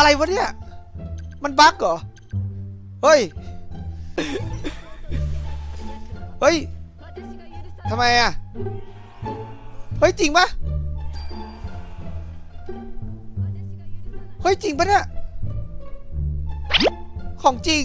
อะไรวะเนี่ย มันบั๊กเหรอ เฮ้ย เฮ้ยทำไมอะ เฮ้ย จริงปะเฮ้ย จริงปะเนี่ย ของจริง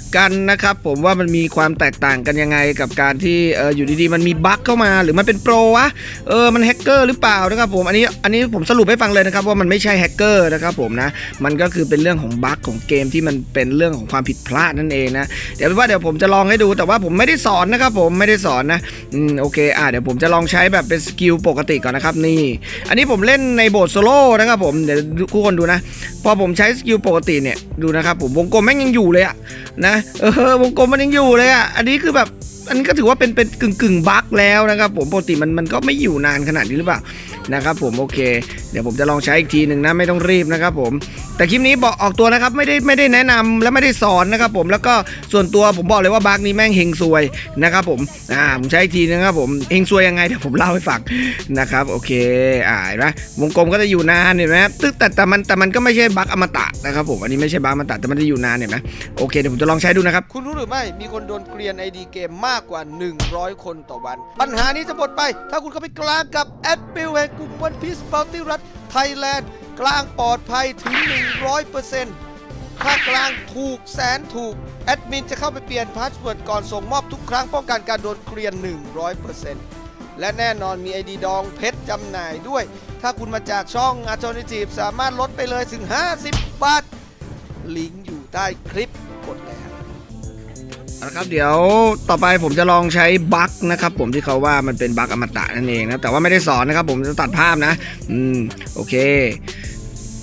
กันนะครับผมว่ามันมีความแตกต่างกันยังไงกับการที่เอออยู่ดีๆ มันมีบัคเข้ามา หรือมันเป็นโปรวะเออมันแฮกเกอร์หรือเปล่านะครับผมอันนี้อันนี้ผมสรุปให้ฟังเลยนะครับว่ามันไม่ใช่แฮกเกอร์นะครับผมนะมันก็คือเป็นเรื่องของบัคของเกมที่มันเป็นเรื่องของความผิดพลาดนั่นเองนะเดี๋ยวว่าเดี๋ยวผมจะลองให้ดูแต่ว่าผมไม่ได้สอนนะครับผมไม่ได้สอนนะอืมโอเคอะเดี๋ยวผมจะลองใช้แบบเป็นสกิลปกติก่อนนะครับนี่ อันนี้ผมเล่นในโบสโซโล่นะครับผมเดี๋ยวทุกคนดูนะ พอผมใช้สกิลปกติเนี่ยดูนะครับผมวงกลมแม่งยังอยู่เลยอะนะเออวงกลมมันยังอยู่เลยอะอันนี้คือแบบอันนี้ก็ถือว่าเป็นเป็นกึ่งกึ่งบั๊กแล้วนะครับผมปกติมันมันก็ไม่อยู่นานขนาดนี้หรือเปล่านะครับผมโอเค เดี๋ยวผมจะลองใช้อีกทีหนึ่งนะไม่ต้องรีบนะครับผม แต่คลิปนี้บอกออกตัวนะครับไม่ได้ไม่ได้แนะนำและไม่ได้สอนนะครับผมแล้วก็ส่วนตัวผมบอกเลยว่าบั๊กนี้แม่งเฮงซวยนะครับผมอ่าผมใช้ทีนะครับผมเฮงซวยยังไงเดี๋ยวผมเล่าให้ฟังนะครับโอเคอ่าเห็นไหมวงกลมก็จะอยู่นานเห็นไหมตึ๊กแต่แต่มันแต่มันก็ไม่ใช่บั๊กอมตะนะครับผมอันนี้ไม่ใช่บั๊กอมตะแต่มันจะอยู่นานเห็นไหมโอเคเดี๋ยวผมจะลองใช้ดูนะครับคุณรู้หรือไม่มีคนโดนเกลียน ID เกมมากกว่า 100 คนต่อวัน ปัญหานี้จะหมดไป ถ้าคุณเข้าไปกลางกับแอดมิลแห่งกลุ่มวันพีซบัลติรัฐไทยแลนด์ กลางปลอดภัยถึง 100%ค่ากลางถูกแสนถูก แอดมินจะเข้าไปเปลี่ยนพาสเวิร์ดก่อนส่งมอบทุกครั้งป้องกันการโดนเกลียน 100%และแน่นอนมี ID ดองเพชรจำหน่ายด้วย ถ้าคุณมาจากช่อง Alternative สามารถลดไปเลยถึง 50 บาท ลิงก์อยู่ใต้คลิปกดเลยครับเอาละครับเดี๋ยวต่อไปผมจะลองใช้บั๊กนะครับผมที่เขาว่ามันเป็นบั๊กอมตะนั่นเองนะแต่ว่าไม่ได้สอนนะครับผมจะตัดภาพนะ อืมโอเค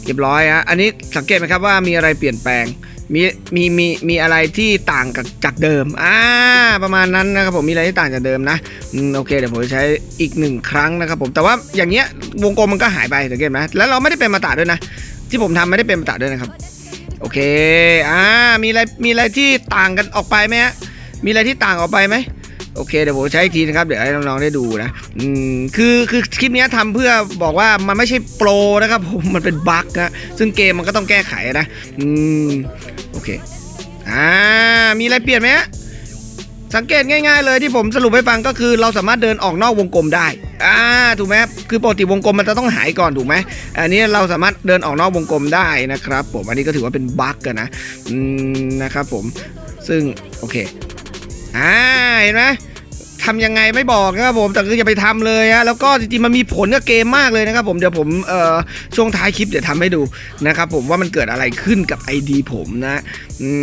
เรียบร้อยฮะอันนี้สังเกตไหมครับว่ามีอะไรเปลี่ยนแปลงมีมีมีมีอะไรที่ต่างกับจากเดิมอ่าประมาณนั้นนะครับผมมีอะไรที่ต่างจากเดิมนะโอเคเดี๋ยวผมจะใช้อีกหนึ่งครั้งนะครับผมแต่ว่าอย่างเงี้ยวงกลมมันก็หายไปสังเกตไหมแล้วเราไม่ได้เป็นมาตะด้วยนะ ที่ผมทำไม่ได้เป็นมาตะด้วยนะครับโอเคอ่ามีอะไรมีอะไรที่ต่างกันออกไปไหมฮะมีอะไรที่ต่างออกไปไหม โอเคเดี๋ยวผมใช้อีกทีนะครับ เดี๋ยวให้น้องๆได้ดูนะอืมคือคือคลิปนี้ทำเพื่อบอกว่ามันไม่ใช่โปรนะครับผมมันเป็นบั๊กนะซึ่งเกมมันก็ต้องแก้ไขนะอืมโอเคอ่ามีอะไรเปลี่ยนไหมฮะสังเกตง่ายๆเลยที่ผมสรุปให้ฟังก็คือเราสามารถเดินออกนอกวงกลมได้ อ่า ถูกไหมคือปกติวงกลมมันจะต้องหายก่อนถูกไหมอันนี้เราสามารถเดินออกนอกวงกลมได้นะครับ ผม อันนี้ก็ถือว่าเป็นบั๊กกันนะ อืม นะครับผม ซึ่งโอเค อ่าเห็นไหม ทำยังไงไม่บอกนะครับผมแต่คืออย่าไปทำเลยฮะแล้วก็จริงๆมันมีผลกับเกมมากเลยนะครับผมเดี๋ยวผมเอ่อช่วงท้ายคลิปเดี๋ยวทำให้ดูนะครับผมว่ามันเกิดอะไรขึ้นกับ ID ผมนะ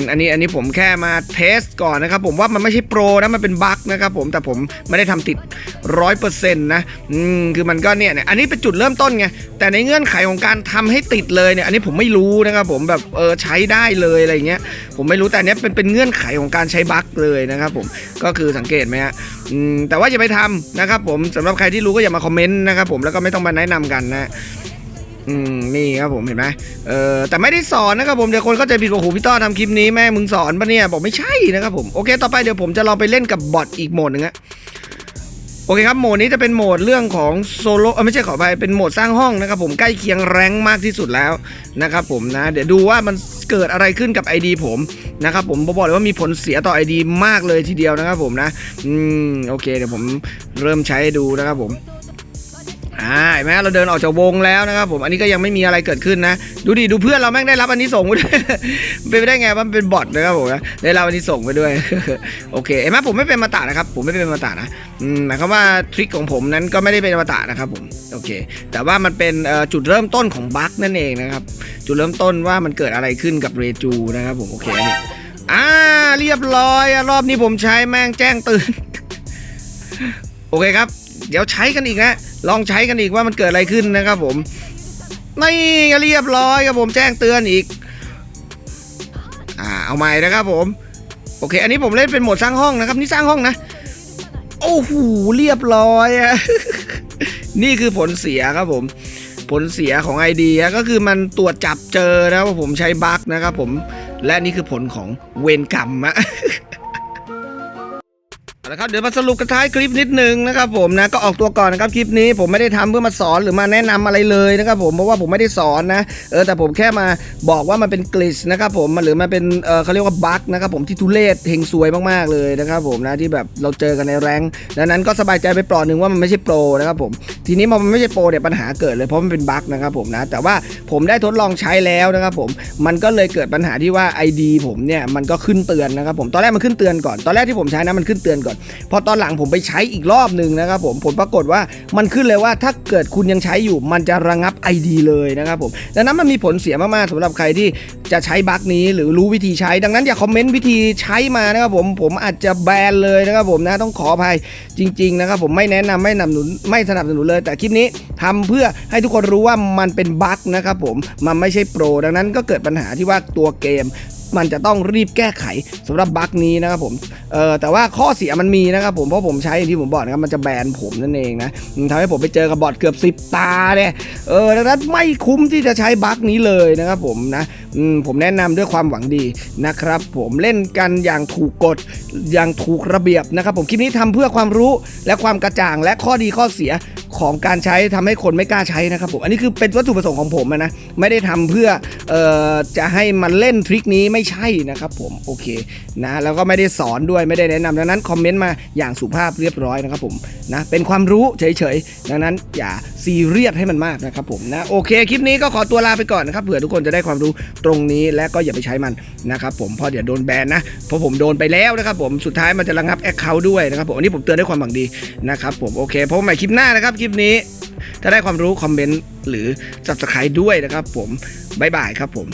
อันนี้อันนี้ผมแค่มาเทสก่อนนะครับผมว่ามันไม่ใช่โปรนะมันเป็นบั๊กนะครับผมแต่ผมไม่ได้ทำติดร้อยเปอร์เซ็นต์นะอืมคือมันก็เนี่ยเนี่ยอันนี้เป็นจุดเริ่มต้นไงแต่ในเงื่อนไขของการทำให้ติดเลยเนี่ยอันนี้ผมไม่รู้นะครับผมแบบเออใช้ได้เลยอะไรเงี้ยผมไม่รู้แต่นเนี้ยเป็นเป็นเงื่อนไขของการใช้บั๊กเลยนะครับผมก็คือสังเกตไหมฮะ แต่ว่าอย่าไปทำนะครับผมสำหรับใครที่รู้ก็อย่ามาคอมเมนต์นะครับผมแล้วก็ไม่ต้องมาแนะนำกันนะอืมนี่ครับผมเห็นไหมเออแต่ไม่ได้สอนนะครับผมเดี๋ยวคนเข้าใจผิดว่าโอ้โหพี่ต้อทำคลิปนี้แม่มึงสอนปะเนี่ยบอกไม่ใช่นะครับผมโอเค ต่อไปเดี๋ยวผมจะลองไปเล่นกับบอทอีกโหมดหนึ่งอะ โอเคครับโหมดนี้จะเป็นโหมดเรื่องของโซโล่เออไม่ใช่ขอไปเป็นโหมดสร้างห้องนะครับผมใกล้เคียงแรงมากที่สุดแล้วนะครับผมนะเดี๋ยวดูว่ามันเกิดอะไรขึ้นกับ ID ผมนะครับผมบอกเลยว่ามีผลเสียต่อ ID มากเลยทีเดียวนะครับผมนะอืมโอเคเดี๋ยวผมเริ่มใช้ดูนะครับผม อ่าเห็นไหมเราเดินออกจากวงแล้วนะครับผมอันนี้ก็ยังไม่มีอะไรเกิดขึ้นนะ ดูดิดูเพื่อนเราแม่งได้รับอันนี้ส่งไปด้วยเป็นไปได้ไงว่ามันเป็นบอทนะครับผมนะได้รับอันนี้ส่งไปด้วยโอเคเห็นไหมผมไม่เป็นมาตานะครับ ผมไม่เป็นมาตานะอืมหมายความว่าทริคของผมนั้นก็ไม่ได้เป็นมาตานะครับผมโอเค แต่ว่ามันเป็นจุดเริ่มต้นของบั๊กนั่นเองนะครับจุดเริ่มต้นว่ามันเกิดอะไรขึ้นกับเรจูนะครับผมโอเคอันนี้อ่าเรียบร้อยรอบนี้ผมใช้แม่งแจ้งเตือนโอเคครับ เดี๋ยวใช้กันอีกนะ ลองใช้กันอีกว่ามันเกิดอะไรขึ้นนะครับผมไม่เรียบร้อยครับผมแจ้งเตือนอีกอ่าเอาใหม่นะครับผมโอเค อันนี้ผมเล่นเป็นโหมดสร้างห้องนะครับ นี่สร้างห้องนะ โอ้โหเรียบร้อยอะนี่คือผลเสียครับผม ผลเสียของ ID อะก็คือมันตรวจจับเจอนะว่าผมใช้บั๊กนะครับผมและนี่คือผลของเวรกรรมอะ เอาละครับเดี๋ยวมาสรุปกันท้ายคลิปนิดนึงนะครับผมนะก็ออกตัวก่อนนะครับคลิปนี้ผมไม่ได้ทำเพื่อมาสอนหรือมาแนะนำอะไรเลยนะครับผมเพราะว่าผมไม่ได้สอนนะเออแต่ผมแค่มาบอกว่ามันเป็นกลิชนะครับผมมันหรือมันเป็นเออเขาเรียกว่าบั๊กนะครับผมที่ทุเรศเฮงซวยมากๆเลยนะครับผมนะที่แบบเราเจอกันในแรงดังนั้นก็สบายใจไปปลอดหนึ่งว่ามันไม่ใช่โปรนะครับผมทีนี้พอมันไม่ใช่โปรเนี่ยปัญหาเกิดเลยเพราะมันเป็นบั๊กนะครับผมนะแต่ว่าผมได้ทดลองใช้แล้วนะครับผมมันก็เลยเกิดปัญหาที่ว่า ID ผมเนี่ยมันก็ขึ้นเตือนนะครับผมตอนแรกมันขึ้นเตือนก่อนตอนแรกที่ผมใช้นะมันขึ้นเตือนก่อนพอตอนหลังผมไปใช้อีกรอบหนึ่งนะครับผมผลปรากฏว่ามันขึ้นเลยว่าถ้าเกิดคุณยังใช้อยู่มันจะระงับ ID เลยนะครับผมดังนั้นมันมีผลเสียมากๆสำหรับใครที่จะใช้บั๊กนี้หรือรู้วิธีใช้ ดังนั้นอย่าคอมเมนต์วิธีใช้มานะครับผมผมอาจจะแบนเลยนะครับผมนะต้องขออภัยจริงๆนะครับผมไม่แนะนำไม่สนับสนุนไม่สนับสนุนเลย แต่คลิปนี้ทำเพื่อให้ทุกคนรู้ว่ามันเป็นบั๊กนะครับผมมันไม่ใช่โปรดังนั้นก็เกิดปัญหาที่ว่าตัวเกม มันจะต้องรีบแก้ไขสำหรับบั๊กนี้นะครับผมเออแต่ว่าข้อเสียมันมีนะครับผมเพราะผมใช้อย่างที่ผมบอกนะครับมันจะแบนผมนั่นเองนะทำให้ผมไปเจอกับบอทเกือบ 10 ตาเนี่ยเออดังนั้นไม่คุ้มที่จะใช้บั๊กนี้เลยนะครับผมนะผมแนะนำด้วยความหวังดีนะครับ ผมเล่นกันอย่างถูกกฎอย่างถูกระเบียบนะครับ ผมคลิปนี้ทำเพื่อความรู้และความกระจ่างและข้อดีข้อเสีย ของการใช้ทำให้คนไม่กล้าใช้นะครับผมอันนี้คือเป็นวัตถุประสงค์ของผมนะไม่ได้ทำเพื่อออจะให้มันเล่นทริคนี้ไม่ใช่นะครับผมโอเคนะแล้วก็ไม่ได้สอนด้วยไม่ได้แนะนำดังนั้นคอมเมนต์มาอย่างสุภาพเรียบร้อยนะครับผมนะเป็นความรู้เฉยๆดังนั้นอย่าซีเรียสให้มันมากนะครับผมนะโอเคคลิปนี้ก็ขอตัวลาไปก่อนนะครับเผื่อทุกคนจะได้ความรู้ตรงนี้และก็อย่าไปใช้มันนะครับผมเพราะเดี๋ยวโดนแบนนะเพราะผมโดนไปแล้วนะครับผมสุดท้ายมันจะระงับแอคเคาท์ด้วยนะครับผมอันนี้ผมเตือนด้วยความหวังดีนะครับผมโอเคพบใหม่คลิปหน้านะครับลิปนี้ ถ้าได้ความรู้คอมเมนต์หรือ subscribe ด้วยนะครับผม บ๊ายบายครับผม